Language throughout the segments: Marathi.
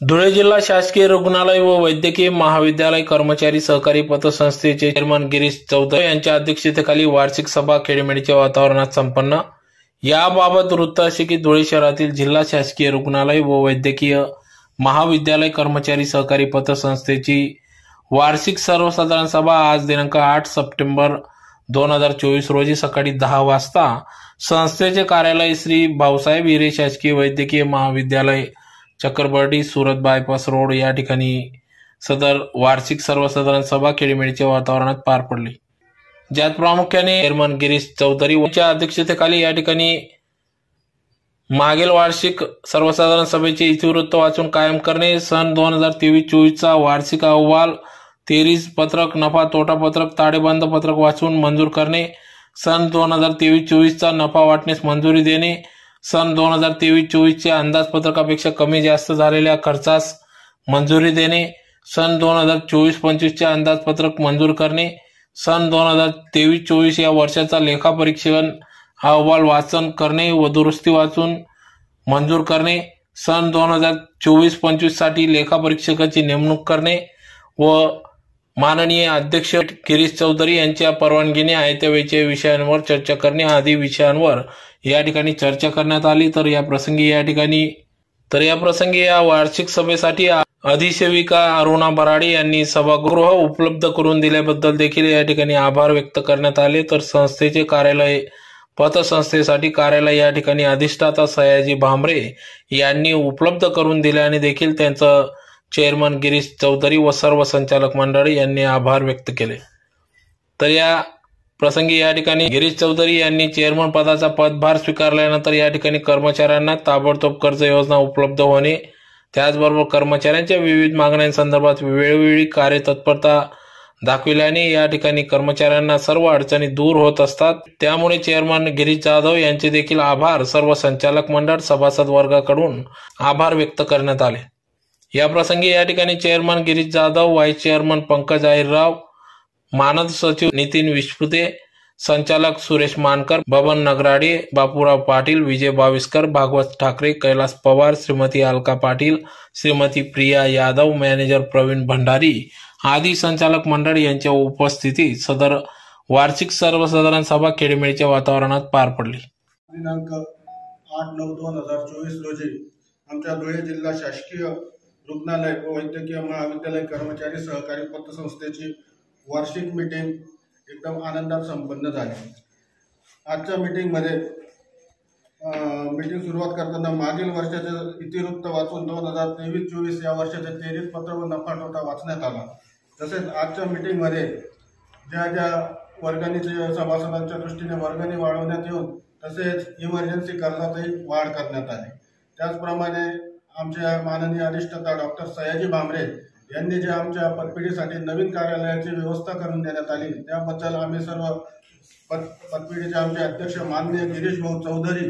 धुळे जिल्हा शासकीय रुग्णालय व वैद्यकीय महाविद्यालय कर्मचारी सहकारी पतसंस्थेचे चेअरमन गिरीश चौधरी यांच्या अध्यक्षतेखाली वार्षिक सभा खेडेमेडीच्या वातावरणात संपन्न. याबाबत वृत्त असे की धुळे शहरातील जिल्हा शासकीय रुग्णालय व वैद्यकीय महाविद्यालय कर्मचारी सहकारी पतसंस्थेची वार्षिक सर्वसाधारण सभा आज दिनांक आठ सप्टेंबर दोन हजार चोवीस रोजी सकाळी दहा वाजता संस्थेचे कार्यालय श्री भाऊसाहेब हिरे शासकीय वैद्यकीय महाविद्यालय चक्करबर्डी सुरत बायपास रोड या ठिकाणी सदर वार्षिक सर्वसाधारण सभा खेळीमेळीच्या वातावरणात पार पडली. ज्यात प्रामुख्याने चेअरमन गिरीश चौधरी यांच्या अध्यक्षतेखाली या ठिकाणी मागील वार्षिक सर्वसाधारण सभेचे इतिवृत्त वाचून कायम करणे सन दोन हजार तेवीस चोवीसचा वार्षिक अहवाल तेरीस पत्रक नफा तोटा पत्रक ताळेबंद पत्रक वाचून मंजूर करणे सन दोन हजार तेवीस चोवीसचा नफा वाटण्यास मंजुरी देणे सन दोन हजार तेवीस चोवीसच्या अंदाजपत्रकापेक्षा कमी जास्त झालेल्या खर्चास मंजुरी देणे सन दोन हजार चोवीस पंचवीसचे अंदाजपत्रक मंजूर करणे सन दोन हजार तेवीस चोवीस या वर्षाचा लेखापरीक्षण अहवाल वाचन करणे व दुरुस्ती वाचून मंजूर करणे सन दोन हजार चोवीस पंचवीससाठी लेखापरीक्षकाची नेमणूक करणे व माननीय अध्यक्ष गिरीश चौधरी यांच्या परवानगीने आयत्या वेळच्या विषयांवर चर्चा करणे. आदी विषयांवर या ठिकाणी चर्चा करण्यात आली. तर या प्रसंगी या ठिकाणी तर या प्रसंगी या वार्षिक सभेसाठी अधिसेविका अरुणा बराडे यांनी सभागृह उपलब्ध करून दिल्याबद्दल देखील या ठिकाणी आभार व्यक्त करण्यात आले. तर संस्थेचे कार्यालय पतसंस्थेसाठी कार्यालय या ठिकाणी अधिष्ठाता सयाजी भांबरे यांनी उपलब्ध करून दिल्याने देखील त्यांचं चेअरमन गिरीश चौधरी व सर्व संचालक मंडळी यांनी आभार व्यक्त केले. तर या प्रसंगी या ठिकाणी गिरीश चौधरी यांनी चेअरमन पदाचा पदभार स्वीकारल्यानंतर या ठिकाणी कर्मचाऱ्यांना ताबडतोब कर्ज योजना उपलब्ध होणे त्याचबरोबर कर्मचाऱ्यांच्या विविध मागण्यांसंदर्भात वेळोवेळी कार्यतत्परता दाखविल्याने या ठिकाणी कर्मचाऱ्यांना सर्व अडचणी दूर होत असतात. त्यामुळे चेअरमन गिरीश जाधव यांचे देखील आभार सर्व संचालक मंडळ सभासद वर्गाकडून आभार व्यक्त करण्यात आले. या प्रसंगी या ठिकाणी chairman Girish Jadhav vice chairman Pankaj Ahirrao मानद सचिव नितीन विश्पुते संचालक सुरेश मानकर बबन नगराडे बापूराव पाटील विजय बाविस्कर भागवत ठाकरे कैलास पवार श्रीमती अलका पाटील श्रीमती प्रिया यादव मॅनेजर प्रवीण भंडारी आदी संचालक मंडळ यांच्या उपस्थितीत सदर वार्षिक सर्वसाधारण सभा खेडमेळीच्या वातावरणात पार पडली. दिनांक आठ नऊ दोन हजार चोवीस रोजी आमच्या धुळे जिल्हा शासकीय रुग्णालय व वैद्यकीय महाविद्यालय कर्मचारी सहकारी पतसंस्थेची वार्षिक मीटिंग एकदम आनंदात संपन्न झाली. आजच्या मीटिंगमध्ये मीटिंग सुरुवात करताना मागील वर्षाचे इतिवृत्त वाचून दोन हजार तेवीस चोवीस या वर्षाचे तेवीस पत्र व नफा तोटा वाचण्यात आला. तसेच आजच्या मीटिंगमध्ये ज्या ज्या वर्गणीचे सभासदांच्या दृष्टीने वर्गणी वाढवण्यात येऊन तसेच इमर्जन्सी कर्जातही वाढ करण्यात आली. त्याचप्रमाणे आमच्या माननीय अधिष्ठता डॉक्टर सयाजी भामरे यांनी जे आमच्या पतपिढीसाठी नवीन कार्यालयाची व्यवस्था करून देण्यात आली त्याबद्दल आम्ही सर्व पत पतपिढीचे आमचे अध्यक्ष माननीय गिरीश भाऊ चौधरी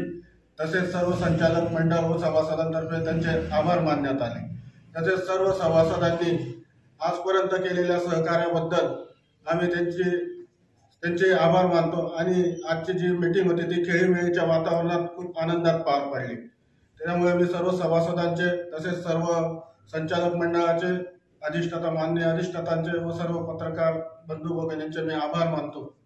तसेच सर्व संचालक मंडळ व सभासदांतर्फे त्यांचे आभार मानण्यात आले. तसेच सर्व सभासदांनी आजपर्यंत केलेल्या सहकार्याबद्दल आम्ही त्यांची त्यांचे आभार मानतो आणि आजची जी मीटिंग होती ती खेळीमेळीच्या वातावरणात खूप आनंदात पार पडली. त्यामुळे मी सर्व सभासदांचे तसेच सर्व संचालक मंडळाचे अधिष्ठाता मान्य अधिष्ठातांचे व सर्व पत्रकार बंधू यांचे मी आभार मानतो.